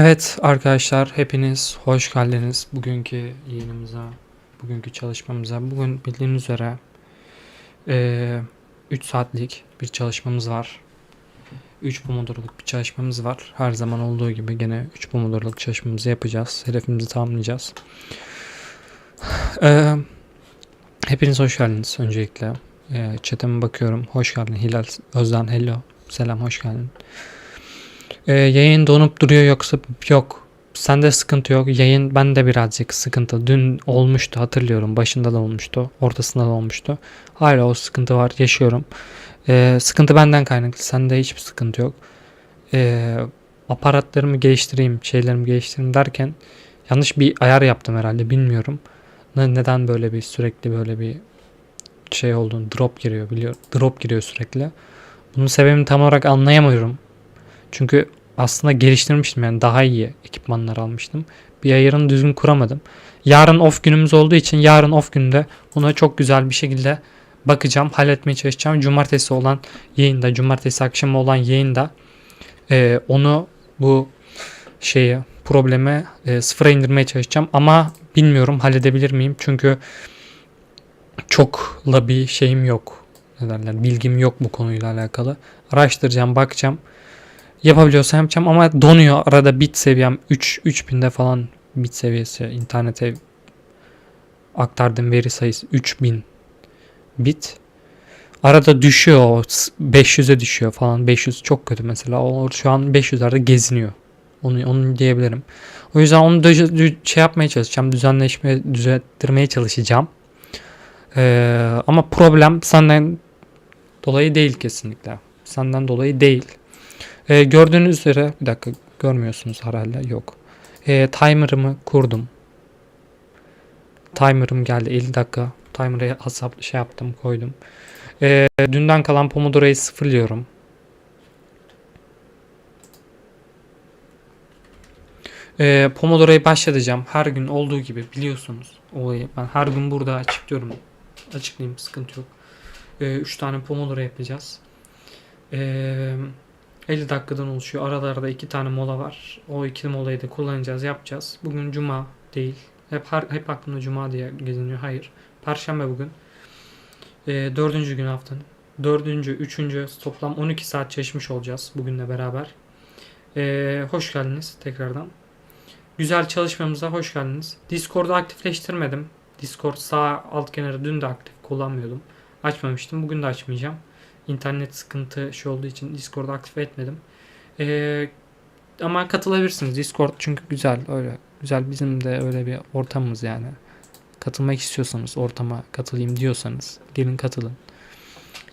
Evet arkadaşlar hepiniz hoş geldiniz bugünkü yayınımıza, bugünkü çalışmamıza. Bugün bildiğiniz üzere 3 saatlik bir çalışmamız var. 3 pomodoroluk bir çalışmamız var. Her zaman olduğu gibi gene 3 pomodoroluk çalışmamızı yapacağız. Hedefimizi tamamlayacağız. Eee, hepiniz hoş geldiniz öncelikle. Eee chat'ime bakıyorum. Hoş geldin Hilal Özden hello. Selam hoş geldin. Ee, yayın donup duruyor yoksa yok. Sende sıkıntı yok. Yayın bende birazcık sıkıntı. Dün olmuştu hatırlıyorum. Başında da olmuştu. Ortasında da olmuştu. Hala o sıkıntı var. Yaşıyorum. Ee, sıkıntı benden kaynaklı. Sende hiçbir sıkıntı yok. Ee, aparatlarımı geliştireyim, şeylerimi geliştireyim derken yanlış bir ayar yaptım herhalde. Bilmiyorum. Ne- Neden böyle bir sürekli böyle bir şey olduğunu drop giriyor biliyorum. Drop giriyor sürekli. Bunun sebebini tam olarak anlayamıyorum. Çünkü aslında geliştirmiştim yani daha iyi ekipmanlar almıştım. Bir ayarını düzgün kuramadım. Yarın off günümüz olduğu için yarın off günde ona çok güzel bir şekilde bakacağım, halletmeye çalışacağım. Cumartesi olan yayında, cumartesi akşamı olan yayında e, onu bu şeyi probleme e, sıfıra indirmeye çalışacağım. Ama bilmiyorum halledebilir miyim? Çünkü çokla bir şeyim yok. Ne derler, bilgim yok bu konuyla alakalı. Araştıracağım, bakacağım. Yapabiliyorsam yapacağım ama donuyor. Arada bit seviyem 3 3000'de falan bit seviyesi internete aktardığım veri sayısı 3000 bit. Arada düşüyor o s- 500'e düşüyor falan. 500 çok kötü mesela. O şu an 500'lerde geziniyor. Onu onu diyebilirim. O yüzden onu düz- şey yapmaya çalışacağım. Düzenleşmeye, düzelttirmeye çalışacağım. Ee, ama problem senden dolayı değil kesinlikle. Senden dolayı değil. Ee, gördüğünüz üzere bir dakika görmüyorsunuz herhalde yok. Ee, timer'ımı kurdum. Timer'ım geldi 50 dakika. Timer'ı hesap şey yaptım koydum. Ee, dünden kalan Pomodoro'yu sıfırlıyorum. Ee, Pomodoro'yu başlatacağım. Her gün olduğu gibi biliyorsunuz olayı. Ben her gün burada açıklıyorum. Açıklayayım sıkıntı yok. 3 tane Pomodoro yapacağız. Ee, 50 dakikadan oluşuyor. Aralarda iki tane mola var. O iki molayı da kullanacağız, yapacağız. Bugün cuma değil. Hep her, hep aklımda cuma diye geziniyor. Hayır. Perşembe bugün. Ee, dördüncü gün haftanın. Dördüncü, üçüncü toplam 12 saat çalışmış olacağız bugünle beraber. Ee, hoş geldiniz tekrardan. Güzel çalışmamıza hoş geldiniz. Discord'u aktifleştirmedim. Discord sağ alt kenarı dün de aktif kullanmıyordum. Açmamıştım. Bugün de açmayacağım. İnternet sıkıntı şey olduğu için Discord'u aktif etmedim. Ee, ama katılabilirsiniz. Discord çünkü güzel öyle. Güzel bizim de öyle bir ortamımız yani. Katılmak istiyorsanız ortama katılayım diyorsanız gelin katılın.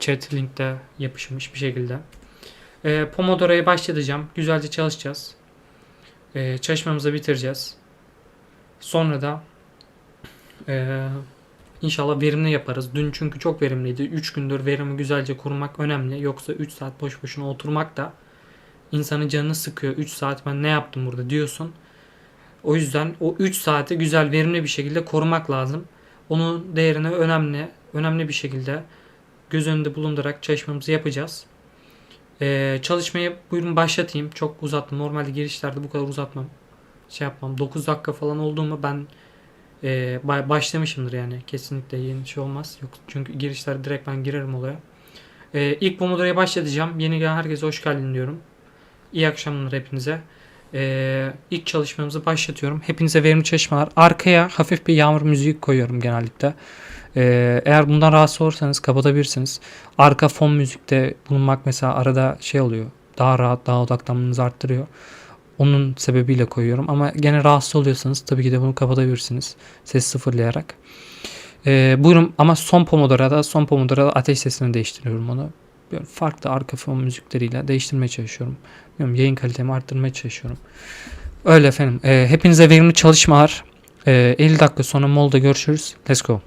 Chat linkte yapışmış bir şekilde. Ee, Pomodoro'ya başlayacağım. Güzelce çalışacağız. Ee, çalışmamızı bitireceğiz. Sonra da ee, İnşallah verimli yaparız. Dün çünkü çok verimliydi. 3 gündür verimi güzelce kurmak önemli. Yoksa 3 saat boş boşuna oturmak da insanın canını sıkıyor. 3 saat ben ne yaptım burada diyorsun. O yüzden o 3 saati güzel verimli bir şekilde korumak lazım. Onun değerini önemli önemli bir şekilde göz önünde bulundurarak çalışmamızı yapacağız. Ee, çalışmayı buyurun başlatayım. Çok uzattım. Normalde girişlerde bu kadar uzatmam. Şey yapmam. 9 dakika falan oldu mu ben ba- başlamışımdır yani kesinlikle yeni şey olmaz. Yok çünkü girişler direkt ben girerim olaya. Ee, ilk Pomodoro'ya başlatacağım. Yeni gelen herkese hoş geldin diyorum. İyi akşamlar hepinize. Ee, ilk çalışmamızı başlatıyorum. Hepinize verimli çalışmalar. Arkaya hafif bir yağmur müziği koyuyorum genellikle. Ee, eğer bundan rahatsız olursanız kapatabilirsiniz. Arka fon müzikte bulunmak mesela arada şey oluyor. Daha rahat, daha odaklanmanızı arttırıyor. Onun sebebiyle koyuyorum. Ama gene rahatsız oluyorsanız tabii ki de bunu kapatabilirsiniz. Ses sıfırlayarak. Ee, buyurun ama son Pomodoro'da son Pomodoro'da ateş sesini değiştiriyorum onu. Böyle farklı arka fon müzikleriyle değiştirmeye çalışıyorum. Bilmiyorum, yayın kalitemi arttırmaya çalışıyorum. Öyle efendim. Ee, hepinize verimli çalışmalar. Ee, 50 dakika sonra molda görüşürüz. Let's go.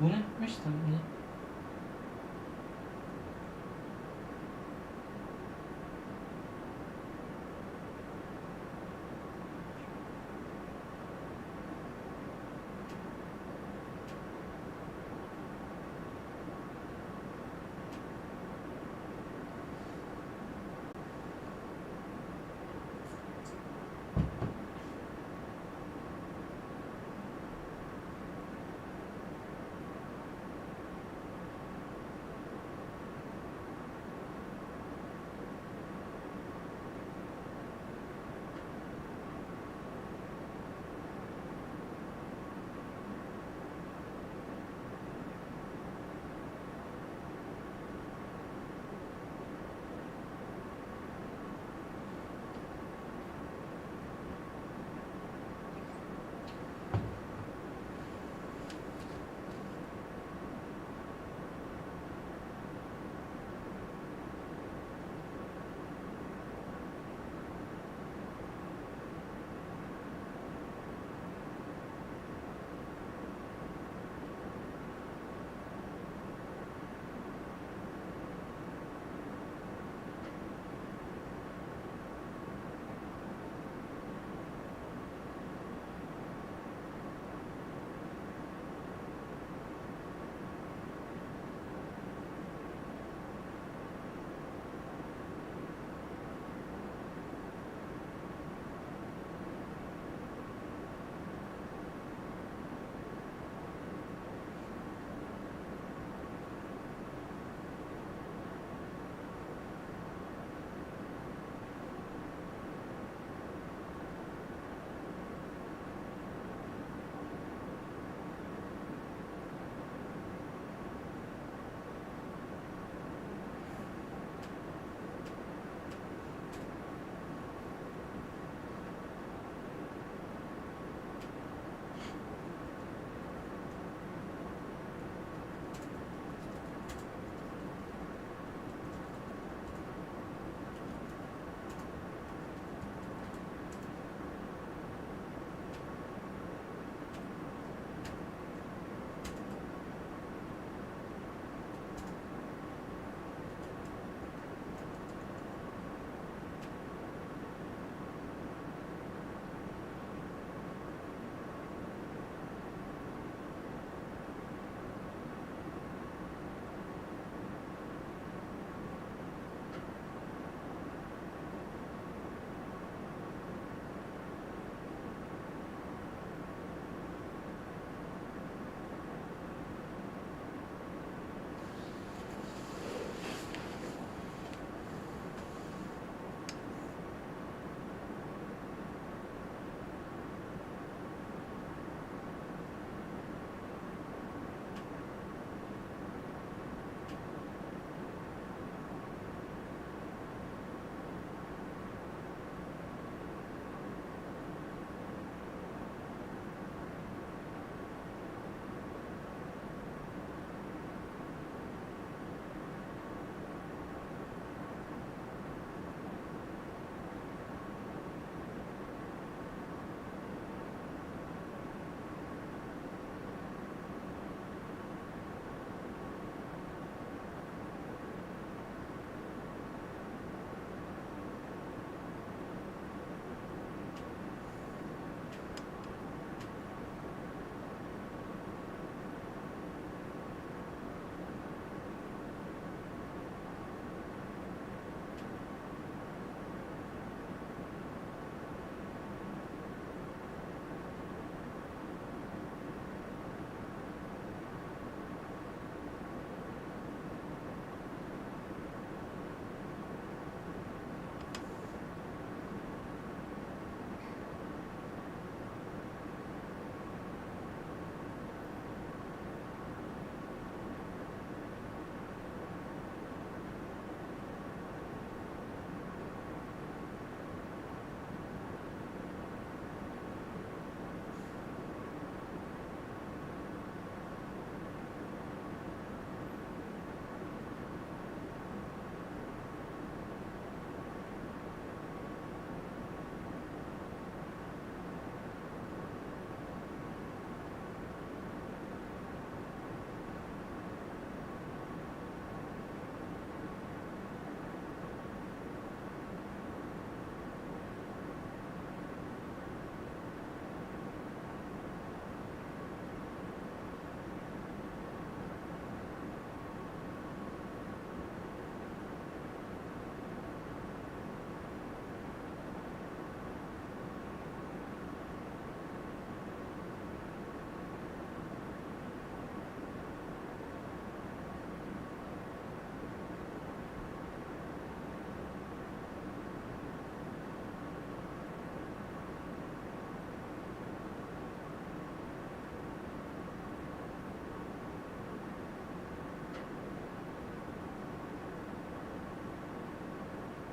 Bunu. Ne?